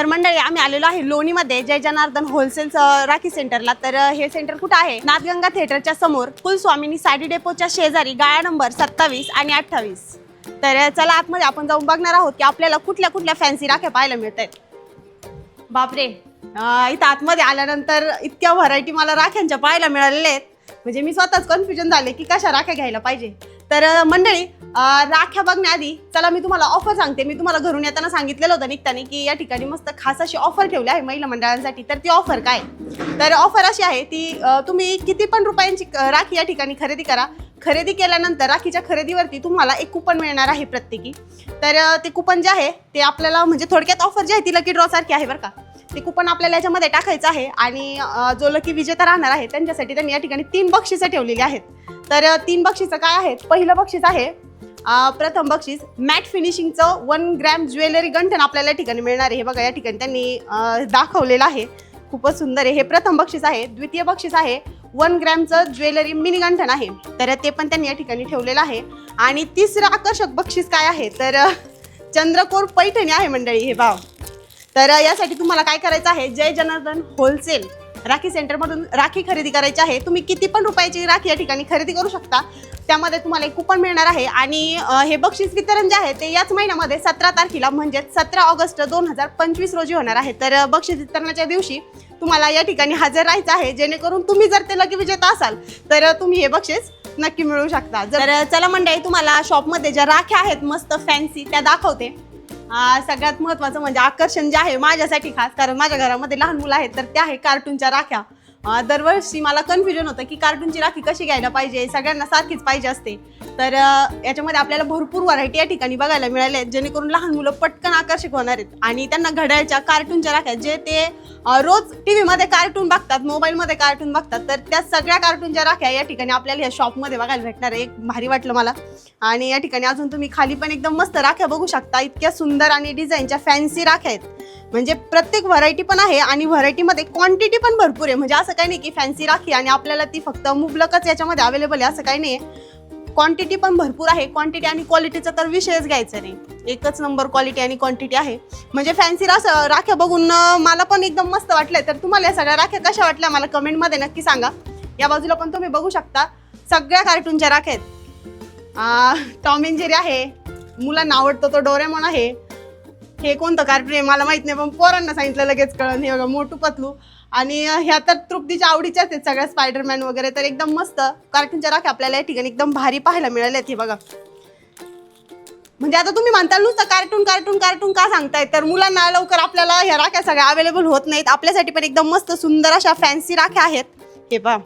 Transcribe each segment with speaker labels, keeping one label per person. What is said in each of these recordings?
Speaker 1: तर मंडळी आम्ही आलेलो आहे लोणीमध्ये जय जनार्दन होलसेल राखी सेंटरला तर हे सेंटर कुठं आहे? नाथगंगा थिएटरच्या समोर कुलस्वामिनी साडी डेपोच्या शेजारी गाळ्या नंबर सत्तावीस आणि अठ्ठावीस. तर चला आतमध्ये आपण जाऊन बघणार आहोत की आपल्याला कुठल्या कुठल्या फॅन्सी राख्या पाहायला मिळत आहेत बापरे इथं आतमध्ये आल्यानंतर इतक्या व्हरायटी मला राख्यांच्या पाहायला मिळालेल्या आहेत. म्हणजे मी स्वतःच कन्फ्युजन झाले की कशा राख्या घ्यायला पाहिजे. तर मंडळी राख्या बघण्याआधी चला मी तुम्हाला ऑफर सांगते. मी तुम्हाला घरून येताना सांगितलेलं होतं निघताना की या ठिकाणी मस्त खास अशी ऑफर ठेवली आहे महिला मंडळांसाठी. तर ती ऑफर काय? तर ऑफर अशी आहे ती तुम्ही किती पण रुपयांची राखी या ठिकाणी खरेदी करा. खरेदी केल्यानंतर राखीच्या खरेदीवरती तुम्हाला एक कुपन मिळणार आहे प्रत्येकी. तर ते कुपन जे आहे ते आपल्याला म्हणजे थोडक्यात ऑफर जी आहे ती लकी ड्रॉसारखी आहे बरं का. ते कुपन आपल्याला याच्यामध्ये टाकायचं आहे आणि जो लकी विजेता राहणार आहे त्यांच्यासाठी त्यांनी या ठिकाणी तीन बक्षिसं ठेवलेली आहेत. तर तीन बक्षिसं काय आहेत? पहिलं बक्षीस आहे प्रथम बक्षीस मॅट फिनिशिंगचं वन ग्रॅम ज्वेलरी गंठन आपल्याला या ठिकाणी मिळणार आहे. हे बघा या ठिकाणी त्यांनी दाखवलेलं आहे. खूपच सुंदर आहे. हे प्रथम बक्षीस आहे. द्वितीय बक्षीस आहे. वन ग्रॅमचं ज्वेलरी मिनी गंठन आहे. तर ते पण त्यांनी या ठिकाणी ठेवलेलं आहे. आणि तिसरं आकर्षक बक्षीस काय आहे? तर चंद्रकोर पैठणी आहे मंडळी हे भाव तर यासाठी तुम्हाला काय करायचं आहे? जय जनार्दन होलसेल. राखी सेंटरमधून राखी खरेदी करायची आहे. तुम्ही किती पण रुपयाची राखी या ठिकाणी खरेदी करू शकता. त्यामध्ये तुम्हाला एक कुपन मिळणार आहे. आणि हे बक्षीस वितरण जे आहे ते याच महिन्यामध्ये सतरा तारखेला म्हणजेच सतरा ऑगस्ट दोन हजार पंचवीस रोजी होणार आहे. तर बक्षीस वितरणाच्या दिवशी तुम्हाला या ठिकाणी हजर राहायचं आहे. जेणेकरून तुम्ही जर ते लगे विजेता असाल तर तुम्ही हे बक्षीस नक्की मिळवू शकता. जर चला मंडळी तुम्हाला शॉपमध्ये ज्या राख्या आहेत मस्त फॅन्सी त्या दाखवते. आ, सगळ्यात महत्वाचं म्हणजे आकर्षण जे आहे माझ्यासाठी खास कारण माझ्या घरामध्ये लहान मुलं आहेत तर त्या आहे कार्टूनच्या राख्या. दरवर्षी मला कन्फ्युजन होतं की कार्टूनची राखी कशी घ्यायला पाहिजे? सगळ्यांना सारखीच पाहिजे असते. तर याच्यामध्ये आपल्याला भरपूर व्हरायटी या ठिकाणी बघायला मिळाल्या आहेत जेणेकरून लहान मुलं पटकन आकर्षक होणार आहेत. आणि त्यांना घड्याळच्या कार्टूनच्या राख्या जे ते रोज टी व्हीमध्ये कार्टून बघतात मोबाईलमध्ये कार्टून बघतात तर त्या सगळ्या कार्टूनच्या राख्या या ठिकाणी आपल्याला या शॉपमध्ये बघायला भेटणार आहे. एक भारी वाटलं मला. आणि या ठिकाणी अजून तुम्ही खाली पण एकदम मस्त राख्या बघू शकता. इतक्या सुंदर आणि डिझाईनच्या फॅन्सी राख्या आहेत. म्हणजे प्रत्येक व्हरायटी पण आहे आणि व्हरायटीमध्ये क्वांटिटी पण भरपूर आहे. म्हणजे असं काही नाही की फॅन्सी राखी आणि आपल्याला ती फक्त मुबलकच याच्यामध्ये अवेलेबल आहे असं काही नाही क्वांटिटी पण भरपूर आहे. क्वांटिटी आणि क्वालिटीचा तर विषयच घ्यायचा नाही. एकच नंबर क्वालिटी आणि क्वांटिटी आहे. म्हणजे फॅन्सी रास राख्या बघून मला पण एकदम मस्त वाटलंय. तर तुम्हाला या सगळ्या राख्या कशा वाटल्या मला कमेंटमध्ये नक्की सांगा. या बाजूला पण तुम्ही बघू शकता. सगळ्या कार्टूनच्या राख्या आहेत. टॉम एंड जेरी आहे. मुलांना आवडतो तो डोरेमॉन आहे. हे कोणतं कार्टून मला माहीत नाही पण पोरांना सांगितलं लगेच कळण हे बघा मोटू पतलू. आणि ह्या तर तृप्तीच्या आवडीच्याच आहेत सगळ्या स्पायडरमॅन वगैरे तर एकदम मस्त. कार्टूनच्या राख्या आपल्याला या ठिकाणी एकदम भारी पाहायला मिळाल्या आहेत हे बघा. म्हणजे आता तुम्ही म्हणताल नुसतं कार्टून कार्टून कार्टून का सांगताय? तर मुलांना लवकर आपल्याला ह्या राख्या सगळ्या अवेलेबल होत नाहीत. आपल्यासाठी पण एकदम मस्त सुंदर अशा फॅन्सी राख्या आहेत. हे पहा.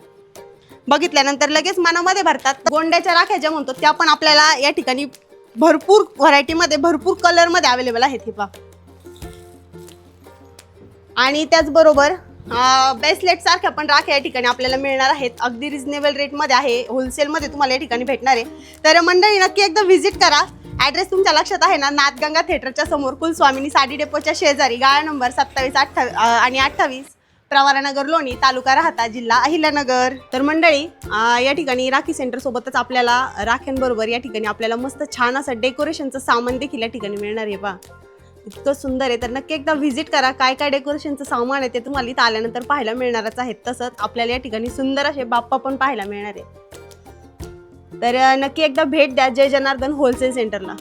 Speaker 1: बघितल्यानंतर लगेच मनामध्ये भरतात. गोंड्याच्या राख्या ज्या म्हणतो त्या पण आपल्याला या ठिकाणी भरपूर व्हरायटीमध्ये भरपूर कलरमध्ये अवेलेबल आहेत हे पहा. आणि त्याचबरोबर ब्रेसलेट सारख्या पण राख्या या ठिकाणी आपल्याला मिळणार आहेत. अगदी रिझनेबल रेटमध्ये आहे. होलसेलमध्ये तुम्हाला या ठिकाणी भेटणार आहे. तर मंडळी नक्की एकदा व्हिजिट करा. ॲड्रेस तुमच्या लक्षात आहे ना? नाथगंगा थिएटरच्या समोर कुलस्वामिनी साडी डेपोच्या शेजारी गाळा नंबर सत्तावीस अठ्ठावीस आणि अठ्ठावीस. प्रवारानगर लोणी तालुका राहता जिल्हा अहिल्यानगर. तर मंडळी या ठिकाणी राखी सेंटर सोबतच आपल्याला राख्यांबरोबर या ठिकाणी आपल्याला मस्त छान असं डेकोरेशनचं सामान देखील या ठिकाणी मिळणार आहे बा. इतकं सुंदर आहे. तर नक्की एकदा व्हिजिट करा. काय काय डेकोरेशनचं सामान आहे ते तुम्हाला इथं आल्यानंतर पाहायला मिळणारच आहे. तसंच आपल्याला या ठिकाणी सुंदर असे बाप्पा पण पाहायला मिळणार आहे. तर नक्की एकदा भेट द्या. जय जनार्दन होलसेल सेंटरला